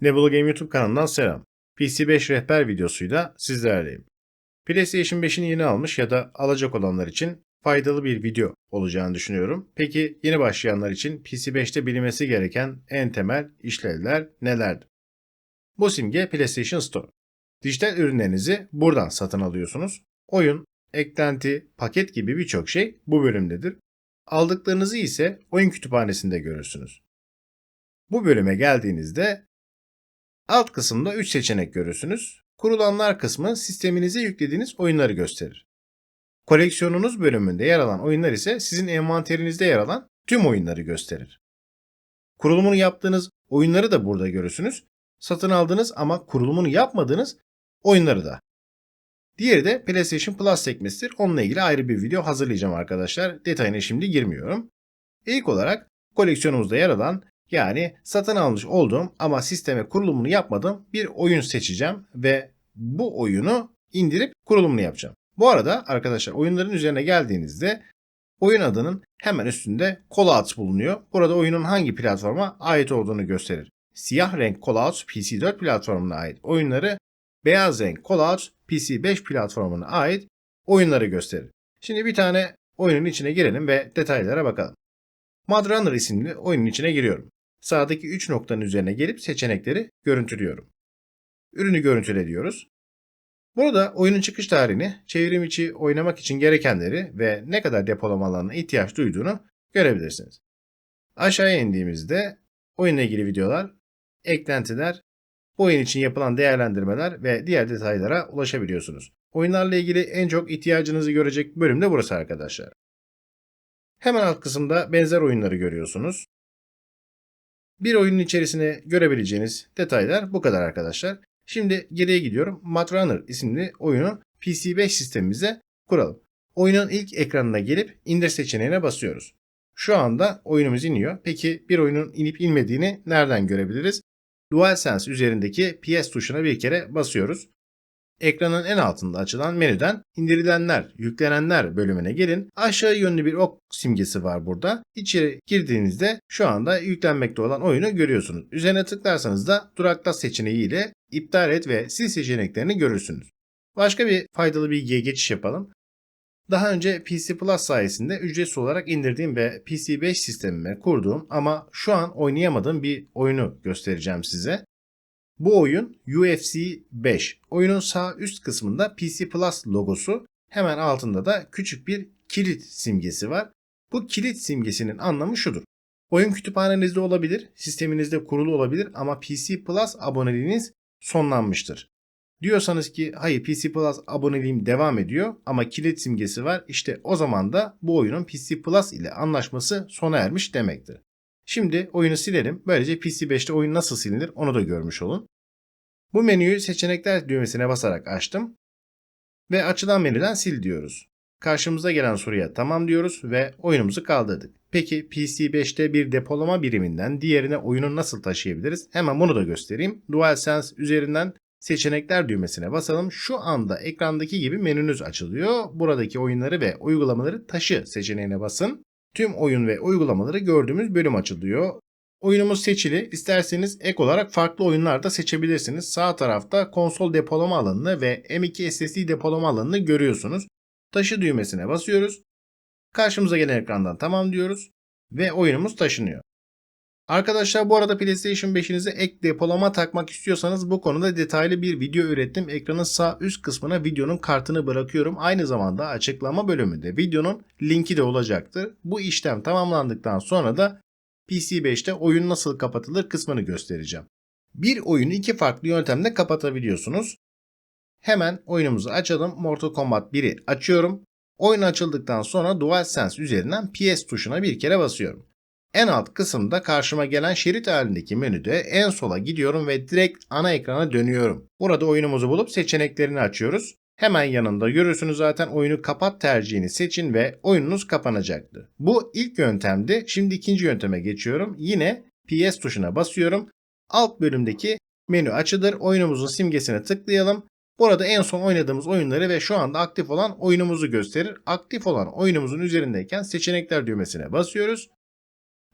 Nebula Game YouTube kanalından selam. PC5 rehber videosuyla sizlerleyim. PlayStation 5'ini yeni almış ya da alacak olanlar için faydalı bir video olacağını düşünüyorum. Peki yeni başlayanlar için PC5'te bilinmesi gereken en temel işlevler nelerdir? Bu simge PlayStation Store. Dijital ürünlerinizi buradan satın alıyorsunuz. Oyun, eklenti, paket gibi birçok şey bu bölümdedir. Aldıklarınızı ise oyun kütüphanesinde görürsünüz. Bu bölüme geldiğinizde alt kısımda 3 seçenek görürsünüz. Kurulanlar kısmı sisteminize yüklediğiniz oyunları gösterir. Koleksiyonunuz bölümünde yer alan oyunlar ise sizin envanterinizde yer alan tüm oyunları gösterir. Kurulumunu yaptığınız oyunları da burada görürsünüz. Satın aldığınız ama kurulumunu yapmadığınız oyunları da. Diğeri de PlayStation Plus sekmesidir. Onunla ilgili ayrı bir video hazırlayacağım arkadaşlar. Detayına şimdi girmiyorum. İlk olarak koleksiyonumuzda yer alan yani satın almış olduğum ama sisteme kurulumunu yapmadığım bir oyun seçeceğim ve bu oyunu indirip kurulumunu yapacağım. Bu arada arkadaşlar oyunların üzerine geldiğinizde oyun adının hemen üstünde callouts bulunuyor. Burada oyunun hangi platforma ait olduğunu gösterir. Siyah renk callouts PC4 platformuna ait oyunları, beyaz renk callouts PC5 platformuna ait oyunları gösterir. Şimdi bir tane oyunun içine girelim ve detaylara bakalım. Mud Runner isimli oyunun içine giriyorum. Sağdaki 3 noktanın üzerine gelip seçenekleri görüntülüyorum. Ürünü görüntüle diyoruz. Burada oyunun çıkış tarihini, çevrim içi oynamak için gerekenleri ve ne kadar depolama alanına ihtiyaç duyduğunu görebilirsiniz. Aşağıya indiğimizde oyunla ilgili videolar, eklentiler, oyun için yapılan değerlendirmeler ve diğer detaylara ulaşabiliyorsunuz. Oyunlarla ilgili en çok ihtiyacınızı görecek bölüm de burası arkadaşlar. Hemen alt kısımda benzer oyunları görüyorsunuz. Bir oyunun içerisine görebileceğiniz detaylar bu kadar arkadaşlar. Şimdi geriye gidiyorum. Matrunner isimli oyunu PC5 sistemimize kuralım. Oyunun ilk ekranına gelip indir seçeneğine basıyoruz. Şu anda oyunumuz iniyor. Peki bir oyunun inip inmediğini nereden görebiliriz? DualSense üzerindeki PS tuşuna bir kere basıyoruz. Ekranın en altında açılan menüden indirilenler, yüklenenler bölümüne gelin. Aşağı yönlü bir ok simgesi var burada. İçeri girdiğinizde şu anda yüklenmekte olan oyunu görüyorsunuz. Üzerine tıklarsanız da duraklat seçeneği ile iptal et ve sil seçeneklerini görürsünüz. Başka bir faydalı bilgiye geçiş yapalım. Daha önce PC Plus sayesinde ücretsiz olarak indirdiğim ve PC5 sistemime kurduğum ama şu an oynayamadığım bir oyunu göstereceğim size. Bu oyun UFC 5. Oyunun sağ üst kısmında PC Plus logosu, hemen altında da küçük bir kilit simgesi var. Bu kilit simgesinin anlamı şudur. Oyun kütüphanenizde olabilir, sisteminizde kurulu olabilir ama PC Plus aboneliğiniz sonlanmıştır. Diyorsanız ki hayır PC Plus aboneliğim devam ediyor ama kilit simgesi var. İşte o zaman da bu oyunun PC Plus ile anlaşması sona ermiş demektir. Şimdi oyunu silelim. Böylece PC5'te oyun nasıl silinir onu da görmüş olun. Bu menüyü seçenekler düğmesine basarak açtım. Ve açılan menüden sil diyoruz. Karşımıza gelen soruya tamam diyoruz ve oyunumuzu kaldırdık. Peki PC5'te bir depolama biriminden diğerine oyunu nasıl taşıyabiliriz? Hemen bunu da göstereyim. DualSense üzerinden seçenekler düğmesine basalım. Şu anda ekrandaki gibi menünüz açılıyor. Buradaki oyunları ve uygulamaları taşı seçeneğine basın. Tüm oyun ve uygulamaları gördüğümüz bölüm açılıyor. Oyunumuz seçili. İsterseniz ek olarak farklı oyunlar da seçebilirsiniz. Sağ tarafta konsol depolama alanını ve M.2 SSD depolama alanını görüyorsunuz. Taşı düğmesine basıyoruz. Karşımıza gelen ekrandan tamam diyoruz ve oyunumuz taşınıyor. Arkadaşlar bu arada PlayStation 5'inize ek depolama takmak istiyorsanız bu konuda detaylı bir video ürettim. Ekranın sağ üst kısmına videonun kartını bırakıyorum. Aynı zamanda açıklama bölümünde videonun linki de olacaktır. Bu işlem tamamlandıktan sonra da PC5'te oyun nasıl kapatılır kısmını göstereceğim. Bir oyunu iki farklı yöntemle kapatabiliyorsunuz. Hemen oyunumuzu açalım. Mortal Kombat 1'i açıyorum. Oyun açıldıktan sonra DualSense üzerinden PS tuşuna bir kere basıyorum. En alt kısımda karşıma gelen şerit halindeki menüde en sola gidiyorum ve direkt ana ekrana dönüyorum. Burada oyunumuzu bulup seçeneklerini açıyoruz. Hemen yanında görürsünüz zaten oyunu kapat tercihini seçin ve oyununuz kapanacaktır. Bu ilk yöntemdi. Şimdi ikinci yönteme geçiyorum. Yine PS tuşuna basıyorum. Alt bölümdeki menü açılır. Oyunumuzun simgesine tıklayalım. Burada en son oynadığımız oyunları ve şu anda aktif olan oyunumuzu gösterir. Aktif olan oyunumuzun üzerindeyken seçenekler düğmesine basıyoruz.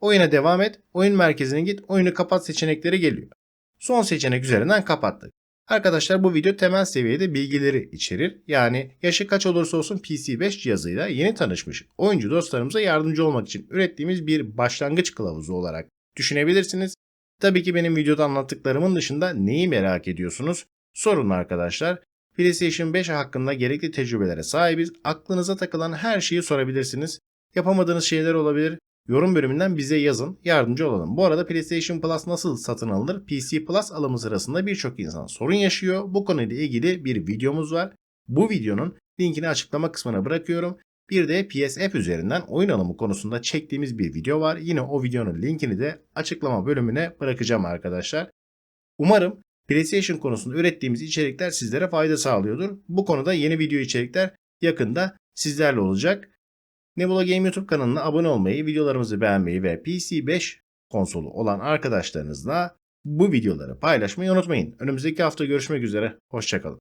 Oyuna devam et, oyun merkezine git, oyunu kapat seçenekleri geliyor. son seçenek üzerinden kapattık. Arkadaşlar bu video temel seviyede bilgileri içerir. Yani yaşı kaç olursa olsun PC5 cihazıyla yeni tanışmış oyuncu dostlarımıza yardımcı olmak için ürettiğimiz bir başlangıç kılavuzu olarak düşünebilirsiniz. Tabii ki benim videoda anlattıklarımın dışında neyi merak ediyorsunuz? Sorun arkadaşlar. PlayStation 5 hakkında gerekli tecrübelere sahibiz. Aklınıza takılan her şeyi sorabilirsiniz. Yapamadığınız şeyler olabilir. Yorum bölümünden bize yazın, yardımcı olalım. Bu arada PlayStation Plus nasıl satın alınır? PC Plus alımı sırasında birçok insan sorun yaşıyor. Bu konuyla ilgili bir videomuz var. Bu videonun linkini açıklama kısmına bırakıyorum. Bir de PSF üzerinden oyun alımı konusunda çektiğimiz bir video var. Yine o videonun linkini de açıklama bölümüne bırakacağım arkadaşlar. Umarım PlayStation konusunda ürettiğimiz içerikler sizlere fayda sağlıyordur. Bu konuda yeni video içerikler yakında sizlerle olacak. Nebula Game YouTube kanalına abone olmayı, videolarımızı beğenmeyi ve PC5 konsolu olan arkadaşlarınızla bu videoları paylaşmayı unutmayın. Önümüzdeki hafta görüşmek üzere. Hoşçakalın.